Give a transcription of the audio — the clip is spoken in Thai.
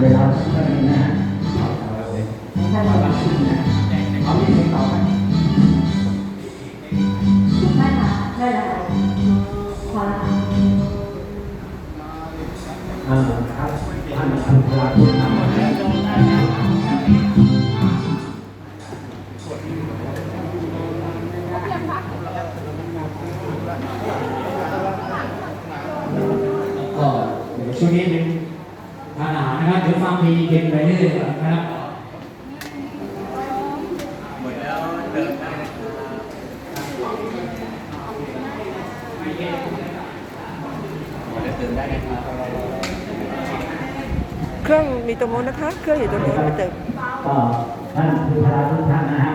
เวลาท่านนะท่านมาบังคับนะเอาที่ไหนต่อไปไม่ละไม่ละพอละอ่าครับท่านท่านพระคุณท่านก็ช่วงนี้เป็น ทานอาหารนะครับ เดี๋ยวฟังเพลงเย็นไปเรื่อยๆนะครับหมดแล้วเดินได้นะครับหมดแล้วเดินได้นะครับเครื่องมีตรงโน้นนะคะ เครื่องอยู่ตรงโน้นไปเติมก็ท่านผู้ชาทุกท่านนะฮะ